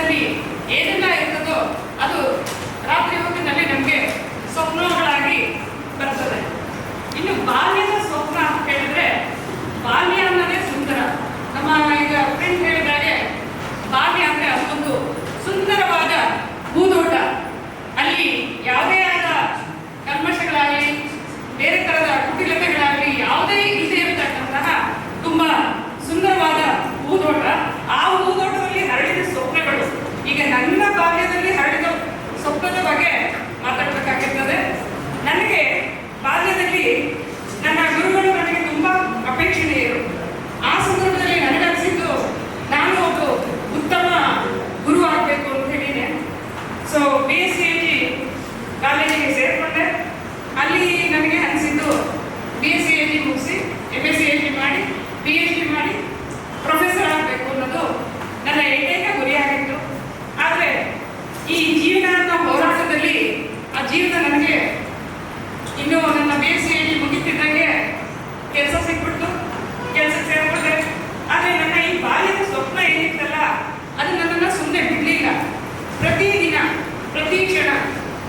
ಇದರಲ್ಲಿ ಏನೆಲ್ಲ ಇರ್ತದೋ ಅದು ರಾತ್ರಿ ಹೊತ್ತಿನಲ್ಲಿ ನಮಗೆ ಸ್ವಪ್ನಗಳಾಗಿ ಬರ್ತದೆ. ಇನ್ನು ಬಾಲ್ಯದ ಸ್ವಪ್ನ ಅಂತ ಹೇಳಿದ್ರೆ ಬಾಲ್ಯ ಅನ್ನೋದೇ ಸುಂದರ. ನಮ್ಮ ಈಗ ಫ್ರೆಂಡ್ ಹೇಳಿದಾಗೆ ಬಾಲ್ಯ ಅಂದರೆ ಅದೊಂದು ಸುಂದರವಾದ ಭೂದೋಟ. ಅಲ್ಲಿ ಯಾವುದೇ ಆದ ಕಲ್ಮಶಗಳಾಗಲಿ, ಬೇರೆ ಥರದ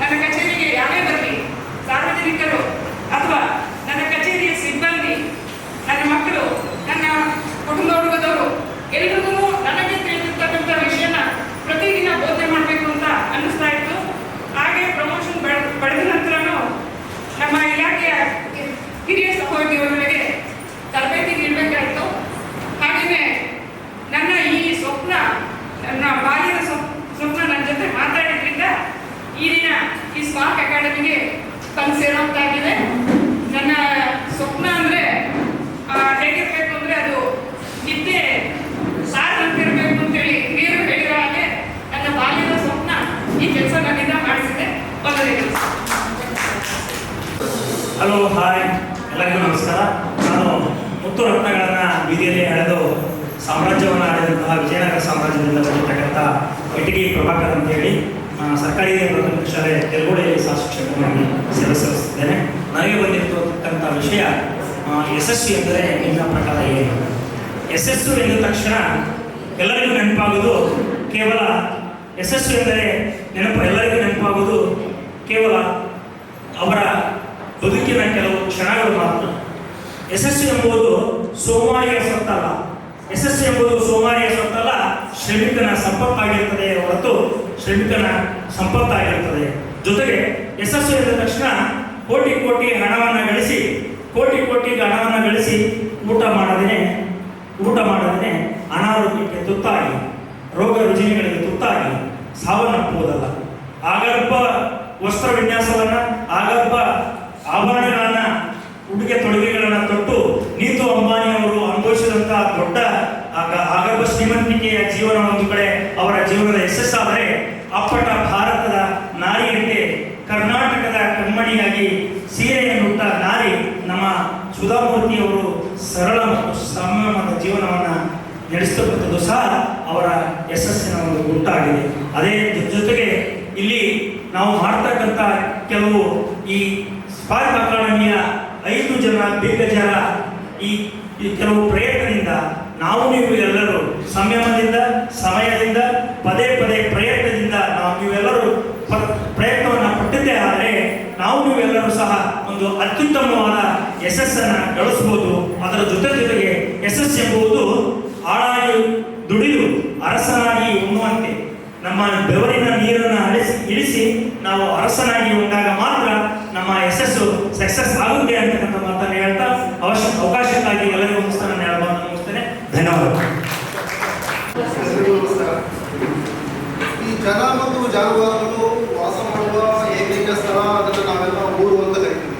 ನನ್ನ ಕಚೇರಿಗೆ ಯಾರೇ ಬರಲಿ, ಸಾರ್ವಜನಿಕರು ಅಥವಾ ನನ್ನ ಕಚೇರಿಯ ಸಿಬ್ಬಂದಿ, ನನ್ನ ಮಕ್ಕಳು, ನನ್ನ ಕುಟುಂಬ ವರ್ಗದವರು, ಎಲ್ರಿಗೂ ನನಗೆ ತಿಳಿದಿರ್ತಕ್ಕಂಥ ವಿಷಯನ ಪ್ರತಿದಿನ ಬೋಧನೆ ಮಾಡಬೇಕು ಅಂತ ಅನ್ನಿಸ್ತಾ ಇತ್ತು. ಹಾಗೆ ಪ್ರಮೋಷನ್ ಪಡೆದ ನಂತರನೂ ನಮ್ಮ ಇಲಾಖೆಯ ಹಿರಿಯ ಸಹೋದ್ಯೋಗಿಗಳಿಗೆ ತರಬೇತಿ ನೀಡಬೇಕಾಯಿತು ಹಾಗೆಯೇ ನನ್ನ ಈ ಸ್ವಪ್ನ ನನ್ನ ಬಾಲ್ಯದ ಸ್ವಪ್- ಸ್ವಪ್ನ ನನ್ನ ಜೊತೆ ಮಾತಾಡಿದ್ರಿಂದ ಈ ದಿನ ಈ ಸ್ಮಾರ್ಟ್ ಅಕಾಡೆಮಿಗೆ ತಂದು ಸೇರೋಂತಾಗಿದೆ ನನ್ನ ಸ್ವಪ್ನ ಅಂದರೆ ಹೇಗಿರಬೇಕು ಅಂದರೆ ಅದು ನಿದ್ದೆ ಸಾರ್ದಂತಿರಬೇಕು ಅಂತೇಳಿ ಹಿರಿಯರು ಹೇಳಿರೋ ಹಾಗೆ ನನ್ನ ಬಾಲ್ಯದ ಸ್ವಪ್ನ ಈ ಕೆಲಸ ನನ್ನಿಂದ ಮಾಡಿಸಿದೆ ಒಂದನೇ ಕೆಲಸ ಹಲೋ ಹಾಯ್ ಎಲ್ಲರಿಗೂ ನಮಸ್ಕಾರ. ನಾನು ಮುತ್ತು ರತ್ನಗಳನ್ನು ಬೀದಿಯಲ್ಲಿ ಎಳೆದು ಸಾಮ್ರಾಜ್ಯವನ್ನು ಆಡಿದಂತಹ ವಿಜಯನಗರ ಸಾಮ್ರಾಜ್ಯದಿಂದ ಬಂದಿರತಕ್ಕಂಥ ಇಟಗಿ ಪ್ರಭಾಕರ್ ಅಂತೇಳಿ ಸರ್ಕಾರಿ ಪ್ರಾಥಮಿಕ ಶಾಲೆ ತೆಲುಗುಡೆಯಲ್ಲಿ ಸಹ ಶಿಕ್ಷಕನಾಗಿ ಸೇವೆ ಸಲ್ಲಿಸಿದ್ದೇನೆ ನನಗೆ ಬಂದಿರತಕ್ಕಂಥ ವಿಷಯ ಯಶಸ್ವಿ ಎಂದರೆ ನಿನ್ನ ಪ್ರಕಾರ ಏನು? ಯಶಸ್ಸು ಎಂದ ತಕ್ಷಣ ಎಲ್ಲರಿಗೂ ನೆನಪಾಗುವುದು ಕೇವಲ, ಯಶಸ್ಸು ಎಂದರೆ ನೆನಪು ಎಲ್ಲರಿಗೂ ನೆನಪಾಗುವುದು ಕೇವಲ ಅವರ ಬದುಕಿನ ಕೆಲವು ಕ್ಷಣಗಳು ಮಾತ್ರ. ಯಶಸ್ಸು ಎಂಬುದು ಸೋಮಾರಿಯ ಸತ್ತಲ್ಲ. ಯಶಸ್ಸು ಎಂಬುದು ಸೋಮಾರಿಯ ಸತ್ತಲ್ಲ, ಶ್ರಮಿಕನ ಸಂಪತ್ತಾಗಿರ್ತದೆ ಹೊರತು ಶ್ರಮಿಕನ ಸಂಪತ್ತಾಗಿರ್ತದೆ. ಜೊತೆಗೆ ಯಶಸ್ಸು ಎಂದ ತಕ್ಷಣ ಕೋಟಿ ಕೋಟಿ ಹಣವನ್ನು ಗಳಿಸಿ, ಕೋಟಿ ಕೋಟಿ ಹಣವನ್ನು ಗಳಿಸಿ ಊಟ ಮಾಡದೇ ಊಟ ಮಾಡದೇ ಅನಾರೋಗ್ಯಕ್ಕೆ ತುತ್ತಾಗಿ, ರೋಗ ರುಜಿನಗಳಿಗೆ ತುತ್ತಾಗಿ ಸಾವನ್ನಪ್ಪುವುದಲ್ಲ. ಆಗರ್ಭ ವಸ್ತ್ರ ವಿನ್ಯಾಸವನ್ನ ಆಗರ್ಭ ಆಭರಣಗಳನ್ನ ಉಡುಗೆ ತೊಡುಗೆಗಳನ್ನ ತೊಟ್ಟು ನೀತು ಅಂಬಾನಿ ಅವರು ಅನುಭವಿಸಿದಂತಹ ದೊಡ್ಡ, ಆಗ- ಆಗರ್ಭ ಶ್ರೀಮಂತಿಕೆಯ ಜೀವನ ಒಂದು ಕಡೆ ಅವರ ಜೀವನದ ಯಶಸ್ಸಾದರೆ ಅಪ್ಪಟ ಭಾರತದ ನಾರಿಯಂತೆ ಕರ್ನಾಟಕದ ಕಣ್ಮಣಿಯಾಗಿ ಸೀರೆಯನ್ನುಟ್ಟ ನಾರಿ ನಮ್ಮ ಸುಧಾಮೂರ್ತಿಯವರು ಸರಳ ಮತ್ತು ಸಂಯಮದ ಜೀವನವನ್ನು ನಡೆಸ್ತಕ್ಕಂಥದ್ದು ಸಹ ಅವರ ಯಶಸ್ಸಿನ ಒಂದು ಗುಟ್ಟಾಗಿದೆ ಅದೇ ಜೊತೆಗೆ ಇಲ್ಲಿ ನಾವು ಮಾಡ್ತಕ್ಕಂಥ ಕೆಲವು ಈ ಸ್ಪಾರ್ಕ್ ಅಕಾಡೆಮಿಯ ಐದು ಜನ ದಿಗ್ಗಜರ ಈ ಕೆಲವು ಪ್ರಯತ್ನದಿಂದ ನಾವು ನೀವು ಎಲ್ಲರೂ ಸಂಯಮದಿಂದ, ಸಮಯದಿಂದ, ಪದೇ ಪದೇ ಪ್ರಯತ್ನದಿಂದ ನಾವು ನೀವೆಲ್ಲರೂ ಪ್ರಯತ್ನವನ್ನು ಪಟ್ಟಿದ್ದೇ ಆದರೆ ನಾವು ನೀವೆಲ್ಲರೂ ಸಹ ಒಂದು ಅತ್ಯುತ್ತಮವಾದ ಯಶಸ್ಸನ್ನು ಗಳಿಸ್ಬೋದು. ಅದರ ಜೊತೆ ಜೊತೆಗೆ ಯಶಸ್ಸು ಎಂಬುದು ಆಳಾಗಿ ದುಡಿದು ಅರಸನಾಗಿ ಉಣ್ಣುವಂತೆ. ನಮ್ಮ ಬೆವರಿನ ನೀರನ್ನು ಅಳಿಸಿ, ಇಳಿಸಿ ನಾವು ಅರಸನಾಗಿ ಉಂಡಾಗ ಮಾತ್ರ ನಮ್ಮ ಯಶಸ್ಸು ಸಕ್ಸಸ್ ಆಗುತ್ತೆ ಅಂತಕ್ಕಂಥ ಮಾತನ್ನು ಹೇಳ್ತಾ ಅವಶ್ಯ ಅವಕಾಶಕ್ಕಾಗಿ ಎಲ್ಲರಿಗೂ ಮುಗಿಸ್ತಾನೆ ಹೇಳ್ಬೋದು ಮುಗಿಸ್ತೇನೆ. ನಮಸ್ಕಾರ. ಈ ಜನ ಮತ್ತು ಜಾನುವಾರುಗಳು ವಾಸ ಮಾಡುವ ಏಕೈಕ ಸ್ಥಳ ಅದನ್ನು ನಾವೆಲ್ಲ ಊರು ಅಂತ ಕರಿತೀವಿ.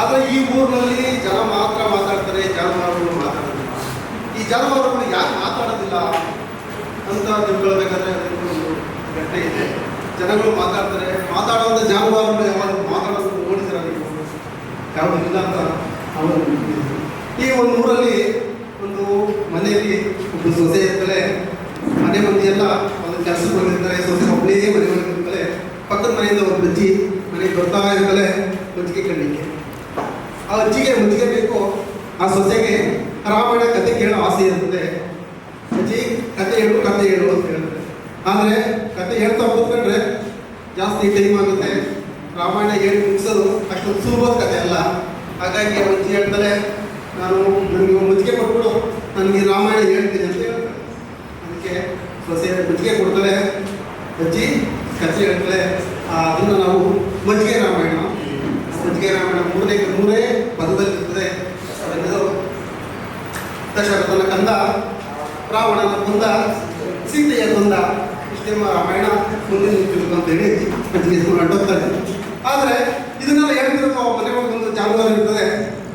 ಆದರೆ ಈ ಊರಿನಲ್ಲಿ ಜನ ಮಾತ್ರ ಮಾತಾಡ್ತಾರೆ, ಜಾನುವಾರುಗಳು ಮಾತಾಡೋದಿಲ್ಲ. ಈ ಜಾನುವಾರುಗಳು ಯಾಕೆ ಮಾತಾಡೋದಿಲ್ಲ ಅಂತ ತಿಳ್ಕೊಳ್ಬೇಕಾದ್ರೆ ಒಂದು ಘಟನೆ ಇದೆ. ಜನಗಳು ಮಾತಾಡ್ತಾರೆ, ಮಾತಾಡುವಂಥ ಜಾನುವಾರುಗಳು ಯಾವಾಗ ಮಾತಾಡೋದು ಇಲ್ಲ ಅಂತ ಅವರು ಈ ಒಂದು ಊರಲ್ಲಿ ಒಂದು ಮನೆಯಲ್ಲಿ ಒಂದು ಸೊಸೆ ಮೇಲೆ ಮನೆ ಎಲ್ಲ ಒಂದು ಕೆಲಸಕ್ಕೆ ಬಂದಿರ್ತಾರೆ. ಸೊಸೆ ಒಬ್ಬನೇ ಮನೆ ಬಂದಿರ್ತಾರೆ ಪಕ್ಕದ ಮನೆಯಿಂದ ಒಂದು ಅಜ್ಜಿ ಮನೆಗೆ ಬರ್ತಾ ಇರ್ತಲೇ ಮಜ್ಜಿಗೆ ಕಣ್ಣಿಗೆ. ಆ ಅಜ್ಜಿಗೆ ಮಜ್ಜಿಗೆ ಬೇಕು. ಆ ಸೊಸೆಗೆ ರಾಮಾಯಣ ಕತೆ ಕೇಳೋ ಆಸೆ ಇರ್ತದೆ ಅಜ್ಜಿ, ಕತೆ ಹೇಳು ಕತೆ ಹೇಳು ಅಂತ ಹೇಳ್ತಾರೆ ಆದರೆ ಕತೆ ಹೇಳ್ತಾ ಕೂತ್ಕೊಂಡ್ರೆ ಜಾಸ್ತಿ ಟೈಮ್ ಆಗುತ್ತೆ ರಾಮಾಯಣ ಹೇಳಿ ಮುಗಿಸೋದು ಅಷ್ಟೊಂದು ಸುಲಭದ ಕತೆ ಅಲ್ಲ ಹಾಗಾಗಿ ಅವ್ರು ಹೇಳ್ತಾರೆ, ನಾನು ನನಗೆ ಮುಚ್ಚಿಗೆ ಕೊಟ್ಬಿಡು, ನನಗೆ ರಾಮಾಯಣ ಹೇಳ್ತೀನಿ ಅಂತ ಹೇಳ್ತಾರೆ. ಅದಕ್ಕೆ ಸೊಸೆ ಮುಚ್ಚಿಗೆ ಕೊಡ್ತಾರೆ. ಅಜ್ಜಿ ಕಥೆ ಹೇಳ್ತಾರೆ. ಅದನ್ನು ನಾವು ಮಜ್ಜಿಗೆ ರಾಮಾಯಣ ಮಜ್ಜಿಗೆ ರಾಮಾಯಣ ಮೂರನೇ, ಮೂರೇ ಪದದಲ್ಲಿರ್ತದೆ. ದಶರಥನ ಕಂದ, ರಾವಣನ ಬಂದ ಸೀತೆಯ ಕುಂದ. ಇಷ್ಟೇ ರಾಮಾಯಣ ಮುಂದೆ ನಿಂತಿರೋದು ಅಂತ ಹೇಳಿ ಮಜ್ಜಿಗೆ ಹೊರಟೋಗ್ತಾರೆ ಆದರೆ ಇದನ್ನೆಲ್ಲ ಹೇಳ್ತಿರೋ ನಾವು ಮನೆ ಒಂದು ಜಾನುವಾರು ಇರ್ತದೆ,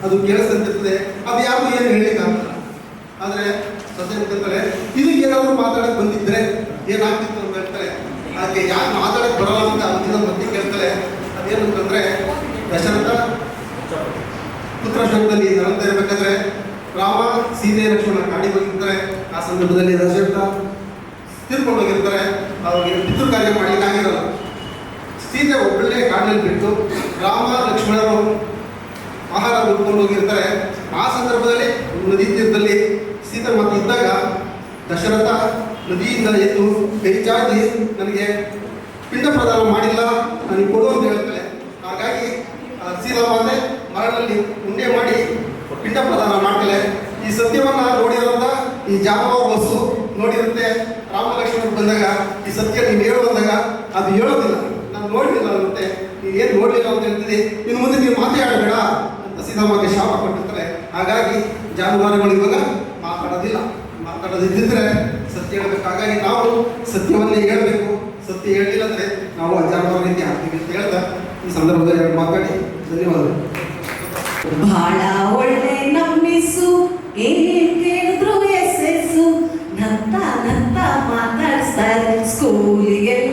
ಅದು ಕೇಳಿಸ್ತಿರ್ತದೆ, ಅದು ಯಾರು ಏನು ಹೇಳಲಿಕ್ಕಾಗಲ್ಲ ಆದರೆ ಸೊಸೆ ಕೇಳ್ತಾರೆ ಇದಕ್ಕೆ ಏನಾದರೂ ಮಾತಾಡಕ್ಕೆ ಬಂದಿದ್ರೆ ಏನಾಗ್ತಿತ್ತು ಅಂತ ಹೇಳ್ತಾರೆ. ಅದಕ್ಕೆ ಯಾರು ಮಾತಾಡಕ್ಕೆ ಬರಲ್ಲ ಅಂತ ಅವತ್ತಿನ ಮತ್ತೆ ಕೇಳ್ತಾರೆ. ಅದೇನು ಅಂತಂದ್ರೆ, ದಶರಥ ಪುತ್ರ ಶಬ್ದದಲ್ಲಿ ನರಂತ ಇರಬೇಕಾದ್ರೆ ರಾಮ ಸೀತೆ ಲಕ್ಷ್ಮಣ ಕಾಡಿ ಹೋಗಿರ್ತಾರೆ ಆ ಸಂದರ್ಭದಲ್ಲಿ ದಶರಥ ತಿರ್ಕೊಂಡೋಗಿರ್ತಾರೆ. ಅವ್ರಿಗೆ ಪಿತೃ ಕಾರ್ಯ ಮಾಡಲಿಕ್ಕೆ ಆಗಿರಲ್ಲ. ಸೀತೆ ಒಬ್ಬಳೇ ಕಾಡಿನಲ್ಲಿ ಬಿಟ್ಟು ರಾಮ, ಲಕ್ಷ್ಮಣರು ಆಹಾರ ಹುಡ್ಕೊಂಡು ಹೋಗಿರ್ತಾರೆ. ಆ ಸಂದರ್ಭದಲ್ಲಿ ನದಿ ತೀರದಲ್ಲಿ ಸೀತೆ ಮತ್ತೆ ಇದ್ದಾಗ ದಶರಥ ನದಿಯಿಂದ ಎದ್ದು ಕೈ ಚಾಚಿ ನನಗೆ ಪಿಂಡ ಪ್ರದಾನ ಮಾಡಿಲ್ಲ, ನನಗೆ ಕೊಡು ಅಂತ ಹೇಳ್ತಾರೆ ಹಾಗಾಗಿ ಸೀತಾಮಾತೆ ಮರಳಲ್ಲಿ ಉಂಡೆ ಮಾಡಿ ಪಿಂಡ ಪ್ರದಾನ ಮಾಡ್ತಾಳೆ. ಈ ಸತ್ಯವನ್ನ ನೋಡಿರೋಂಥ ಈ ಜಾಮ ವಸ್ತು ನೋಡಿರುತ್ತೆ. ರಾಮಲಕ್ಷ್ಮಣ ಬಂದಾಗ ಈ ಸತ್ಯ ನೀನು ಹೇಳು ಅಂದಾಗ ಅದು ಹೇಳೋದಿಲ್ಲ. ನೋಡಲಿಲ್ಲ ಅಂತೆ. ನೀನು ಏನು ನೋಡಲಿಲ್ಲ ಅಂತ ಹೇಳ್ತಿದ್ದೆ? ಇನ್ನು ಮುಂದೆ ನೀವು ಮಾತಾಡಬೇಡ ಅಂತ ಸೀತಾಮಾತೆ ಶಾಪ ಕೊಟ್ಟಿರ್ತಾರೆ. ಹಾಗಾಗಿ ಜಾನುವಾರುಗಳು ಇವಾಗ ಮಾತಾಡೋದಿಲ್ಲ. ಮಾತಾಡೋದಿದ್ದರೆ ಸತ್ಯ ಹೇಳಬೇಕು. ಹಾಗಾಗಿ ನಾವು ಸತ್ಯವನ್ನೇ ಹೇಳಬೇಕು. ಸತ್ಯ ಹೇಳಿಲ್ಲ ಅಂದರೆ ನಾವು ಆ ಜಾನುವಾರು ರೀತಿ ಆಗ್ತೀವಿ ಅಂತ ಹೇಳ್ತಾ ಈ ಸಂದರ್ಭದಲ್ಲಿ ಎರಡು ಮಾತಾಡಿ ಧನ್ಯವಾದಗಳು. ಬಹಳ ಒಳ್ಳೆ ನಮ್ಮಿಸು, ಏನೇನ್ ಕೇಳಿದ್ರು ಎಸ್ಸೆಸ್ಸು ನಂತ ನಂತ ಮಾತಾಡಿಸ್ತಾರೆ. ಸ್ಕೂಲಿಗೆಲ್ಲ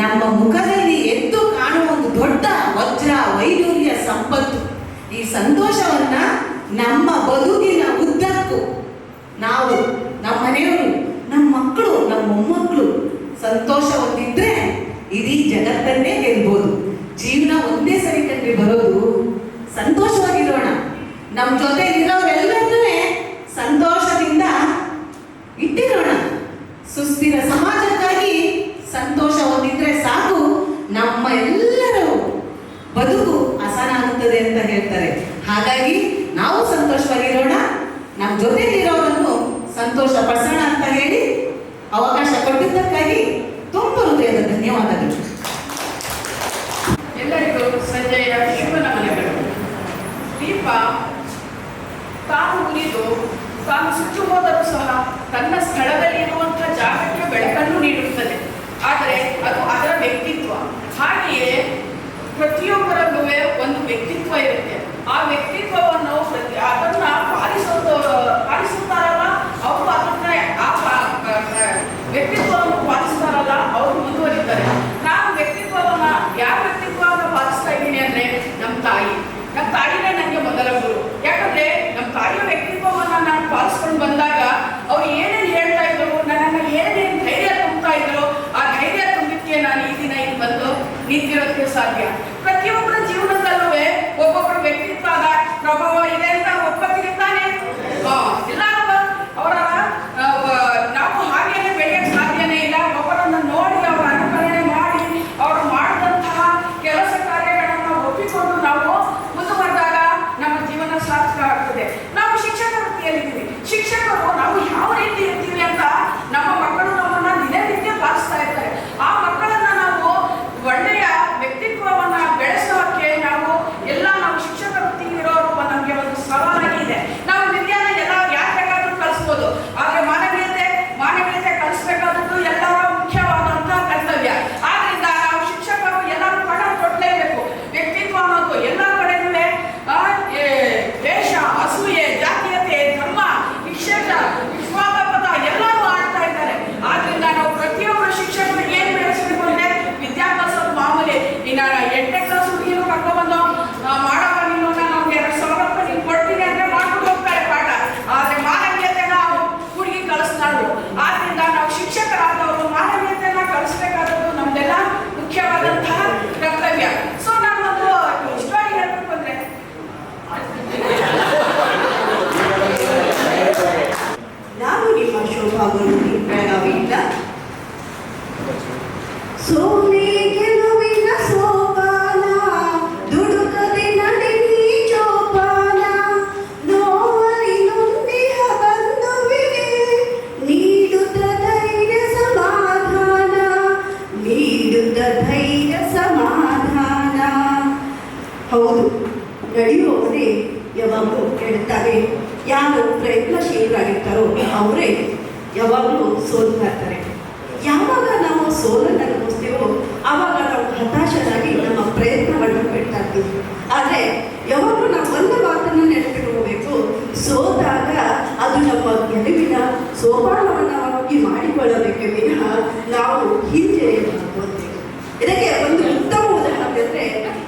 ನಮ್ಮ ಮುಖದಲ್ಲಿ ಎದ್ದು ಕಾಣುವ ಒಂದು ದೊಡ್ಡ ವಜ್ರ ವೈಡೂರ್ಯ ಸಂಪತ್ತು. ಈ ಸಂತೋಷವನ್ನ ನಮ್ಮ ಬದುಕಿನ ಉದ್ದಕ್ಕೂ ನಾವು ನಮ್ಮ ಮನೆಯವರು, ನಮ್ಮ ಮಕ್ಕಳು, ನಮ್ಮ ಮೊಮ್ಮಕ್ಕಳು ಸಂತೋಷ ಹೊಂದಿದ್ರೆ ಇಡೀ ಜಗತ್ತನ್ನೇ ಗೆಲ್ಬೋದು. ಜೀವನ ಒಂದೇ ಸರಿ ಕಂಡು ಬರೋದು ಸಂತೋಷವಾಗಿರೋಣ. ನಮ್ಮ ಜೊತೆ ಇರೋರೆಲ್ಲರನ್ನೂ ಸಂತೋಷದಿಂದ ಇಟ್ಟಿರೋಣ ಸುಸ್ಥಿರ ಸಮಾಜಕ್ಕಾಗಿ ಸಂತೋಷ ಹೊಂದಿದ್ರೆ ಸಾಕು ನಮ್ಮ ಎಲ್ಲರೂ ಬದುಕು ಹಸನಾಗುತ್ತದೆ ಅಂತ ಹೇಳ್ತಾರೆ ಹಾಗಾಗಿ ನಾವು ಸಂತೋಷವಾಗಿರೋಣ ನಮ್ಮ ಜೊತೆಲಿರೋರನ್ನು ಸಂತೋಷ ಪಡಿಸೋಣ ಅಂತ ಹೇಳಿ ಅವಕಾಶ ಕೊಟ್ಟಿದ್ದಕ್ಕಾಗಿ ತುಂಬ ಹೃದಯದ ಧನ್ಯವಾದಗಳು ಎಲ್ಲರಿಗೂ ಸಂಜೆಯ ಶಿವನ ಮನೆಗಳು ದೀಪ ತಾನು ಉರಿದು ತಾನು ಸುಟ್ಟು ಹೋದರೂ ಸಹ ತನ್ನ ಸ್ಥಳದಲ್ಲಿ ಇರುವಂತಹ ಜಾಗಕ್ಕೆ ಬೆಳಕನ್ನು ನೀಡುತ್ತದೆ. ಆದರೆ ಅದು ಅದರ ವ್ಯಕ್ತಿತ್ವ. ಹಾಗೆಯೇ ಪ್ರತಿಯೊಬ್ಬರಲ್ಲೂ ಒಂದು ವ್ಯಕ್ತಿತ್ವ ಇರುತ್ತೆ. ಆ ವ್ಯಕ್ತಿತ್ವವನ್ನು ಪ್ರತಿ ಅದನ್ನ ಬಂದು ನಿಂತಿರೋದಕ್ಕೆ ಸಾಧ್ಯ ಪ್ರತಿಯೊಬ್ಬರ ಜೀವನದಲ್ಲೂ ಒಬ್ಬೊಬ್ಬರ ವ್ಯಕ್ತಿತ್ವದ ಪ್ರಭಾವ ಇದೆ ಅವರಲ್ಲಿ ಬೆಳಗಾವಿಯಿಂದ ಸೋನೆ ಗೆಲುವಿನ ಸೋಪಾನ ನಡೆಯಿ ಚೋಪಾನ ನೋವಲಿ ನುಂದಿಹ ಧೈರ್ಯ ಸಮಾಧಾನ ನೀಡುದ ಧೈರ್ಯ ಸಮಾಧಾನ ಹೌದು ನಡೆಯುವವರೇ ಯಾವಾಗಲೂ ಕೇಳುತ್ತಾರೆ. ಯಾರು ಪ್ರಯತ್ನಶೀಲರಾಗಿರ್ತಾರೋ ಅವರೇ ಯಾವಾಗಲೂ ಸೋಲ್ತಾ ಇರ್ತಾರೆ ಯಾವಾಗ ನಾವು ಸೋಲನ್ನು ಅನುಭವಿಸ್ತೇವೋ ಆವಾಗ ನಾವು ಹತಾಶರಾಗಿ ನಮ್ಮ ಪ್ರಯತ್ನವನ್ನು ಬಿಡ್ತಾ ಇರ್ತೀವಿ. ಆದರೆ ಯಾವಾಗಲೂ ನಾವು ಒಂದು ಮಾತನ್ನು ನೆನಪಿಟ್ಕೋಬೇಕು, ಸೋತಾಗ ಅದು ನಮ್ಮ ಗೆಲುವಿನ ಸೋಪಾನವನ್ನಾಗಿ ಮಾಡಿಕೊಳ್ಳಬೇಕೆ ವಿನಃ ನಾವು ಹಿಂದೆ ಇದಕ್ಕೆ ಒಂದು ಉತ್ತಮ ಉದಾಹರಣೆ ಅಂದರೆ,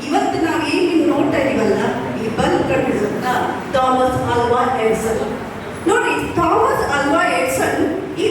ಇವತ್ತು ನಾವು ಏನು ನೋಡ್ತಾ ಇದೀವಲ್ಲ, ಈ ಬಲ್ಬ್ಗಳನ್ನು ಥಾಮಸ್ ಆಲ್ವಾ ಎಡ್ಸನ್. І